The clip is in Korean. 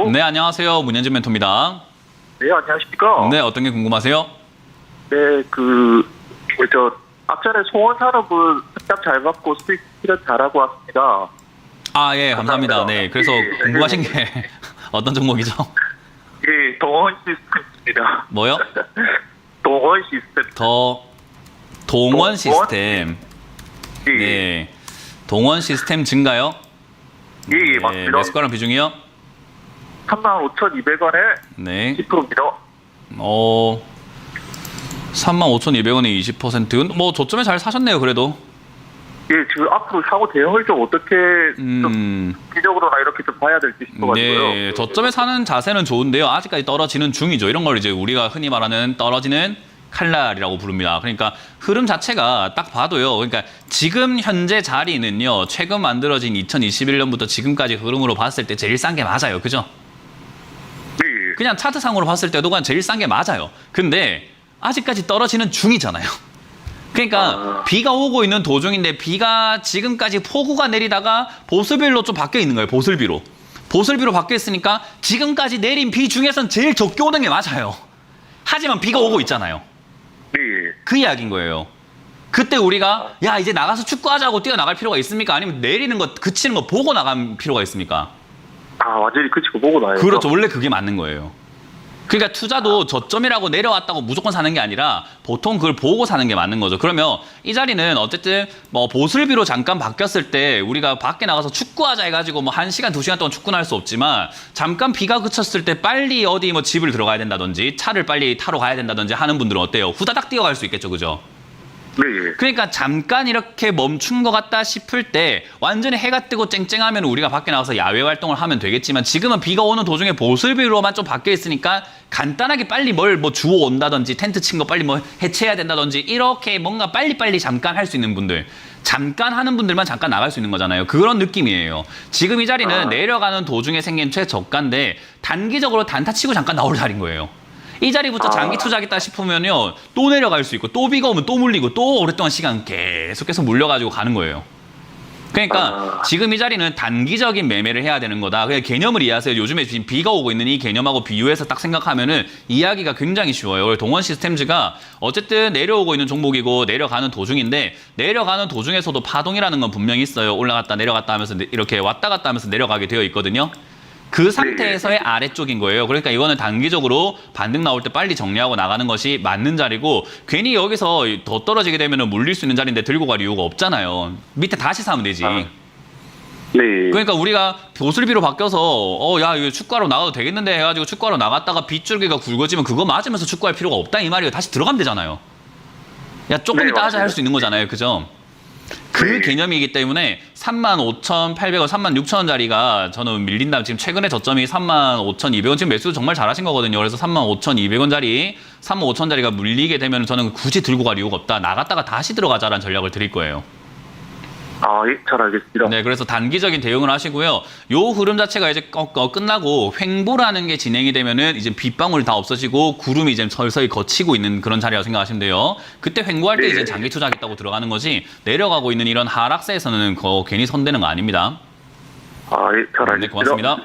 여보세요? 네, 안녕하세요. 문현진 멘토입니다. 네, 안녕하십니까? 네, 어떤 게 궁금하세요? 네, 그, 그 저, 앞전에 소원 산업은 습답 잘 받고 수익 실현 잘하고 왔습니다. 아, 예, 감사합니다. 감사합니다. 네, 그래서 네, 궁금하신 게 어떤 종목이죠? 예, 동원 시스템입니다. 뭐요? 동원 시스템. 더 동원 동원? 시스템. 예, 네. 동원 시스템 증가요? 예, 예, 네, 맞습니다. 매수가랑 비중이요? 35,200원에 네. 10%입니다. 어 35,200원에 20%. 뭐 저점에 잘 사셨네요, 그래도. 예, 지금 앞으로 사고 대응을 좀 어떻게 좀 음. 기적으로나 이렇게 좀 봐야 될지 싶어가지고요. 네, 저점에 사는 자세는 좋은데요. 아직까지 떨어지는 중이죠. 이런 걸 이제 우리가 흔히 말하는 떨어지는 칼날이라고 부릅니다. 그러니까 흐름 자체가 딱 봐도요. 그러니까 지금 현재 자리는요. 최근 만들어진 2021년부터 지금까지 흐름으로 봤을 때 제일 싼 게 맞아요. 그죠? 네, 그냥 차트상으로 봤을 때도 그냥 제일 싼 게 맞아요. 근데 아직까지 떨어지는 중이잖아요. 그러니까 아. 비가 오고 있는 도중인데 비가 지금까지 폭우가 내리다가 보슬비로 좀 바뀌어 있는 거예요. 보슬비로. 보슬비로 바뀌어 있으니까 지금까지 내린 비 중에선 제일 적게 오는 게 맞아요. 하지만 비가 오고 있잖아요. 네, 그 이야기인 거예요. 그때 우리가 야 이제 나가서 축구하자고 뛰어나갈 필요가 있습니까? 아니면 내리는 거 그치는 거 보고 나갈 필요가 있습니까? 아, 완전히 그치고 보고 나요. 그렇죠. 원래 그게 맞는 거예요. 그러니까 투자도 저점이라고 내려왔다고 무조건 사는 게 아니라 보통 그걸 보고 사는 게 맞는 거죠. 그러면 이 자리는 어쨌든 뭐 보슬비로 잠깐 바뀌었을 때 우리가 밖에 나가서 축구하자 해가지고 뭐 한 시간 두 시간 동안 축구는 할 수 없지만 잠깐 비가 그쳤을 때 빨리 어디 뭐 집을 들어가야 된다든지 차를 빨리 타러 가야 된다든지 하는 분들은 어때요? 후다닥 뛰어갈 수 있겠죠, 그죠? 네, 예. 그러니까 잠깐 이렇게 멈춘 것 같다 싶을 때 완전히 해가 뜨고 쨍쨍하면 우리가 밖에 나가서 야외 활동을 하면 되겠지만 지금은 비가 오는 도중에 보슬비로만 좀 바뀌어 있으니까 간단하게 빨리 뭘 뭐 주워 온다든지 텐트 친 거 빨리 뭐 해체해야 된다든지 이렇게 뭔가 빨리빨리 잠깐 할 수 있는 분들 잠깐 하는 분들만 잠깐 나갈 수 있는 거잖아요. 그런 느낌이에요. 지금 이 자리는 아. 내려가는 도중에 생긴 최저가인데 단기적으로 단타 치고 잠깐 나올 자리인 거예요. 이 자리부터 아. 장기 투자하겠다 싶으면요 또 내려갈 수 있고 또 비가 오면 또 물리고 또 오랫동안 시간 계속해서 물려가지고 가는 거예요. 그러니까 아. 지금 이 자리는 단기적인 매매를 해야 되는 거다. 그냥 개념을 이해하세요. 요즘에 지금 비가 오고 있는 이 개념하고 비유해서 딱 생각하면은 이야기가 굉장히 쉬워요. 동원 시스템즈가 어쨌든 내려오고 있는 종목이고 내려가는 도중인데 내려가는 도중에서도 파동이라는 건 분명히 있어요. 올라갔다 내려갔다 하면서 내- 이렇게 왔다 갔다 하면서 내려가게 되어 있거든요. 그 상태에서의 아래쪽인 거예요. 그러니까 이거는 단기적으로 반등 나올 때 빨리 정리하고 나가는 것이 맞는 자리고 괜히 여기서 더 떨어지게 되면 물릴 수 있는 자리인데 들고 갈 이유가 없잖아요. 밑에 다시 사면 되지. 아. 네. 그러니까 우리가 보슬비로 바뀌어서 어 야 이거 축구하러 나가도 되겠는데 해가지고 축구하러 나갔다가 빗줄기가 굵어지면 그거 맞으면서 축구할 필요가 없다 이 말이에요. 다시 들어가면 되잖아요. 야 조금 네, 이따 하자. 할 수 있는 거잖아요. 그죠? 그 네. 개념이기 때문에 35,800원, 36,000원짜리가 저는 밀린다. 지금 최근에 저점이 35,200원. 지금 매수 정말 잘하신 거거든요. 그래서 35,200원짜리, 35,000원짜리가 물리게 되면 저는 굳이 들고 갈 이유가 없다. 나갔다가 다시 들어가자라는 전략을 드릴 거예요. 아, 예, 잘 알겠습니다. 네, 그래서 단기적인 대응을 하시고요. 요 흐름 자체가 이제 거- 거- 끝나고 횡보라는 게 진행이 되면은 이제 빗방울이 다 없어지고 구름이 이제 서서히 거치고 있는 그런 자리라고 생각하시면 돼요. 그때 횡보할 때 네. 이제 장기 투자하겠다고 들어가는 거지 내려가고 있는 이런 하락세에서는 거 괜히 손대는 거 아닙니다. 아, 예, 잘 알겠습니다. 네, 고맙습니다.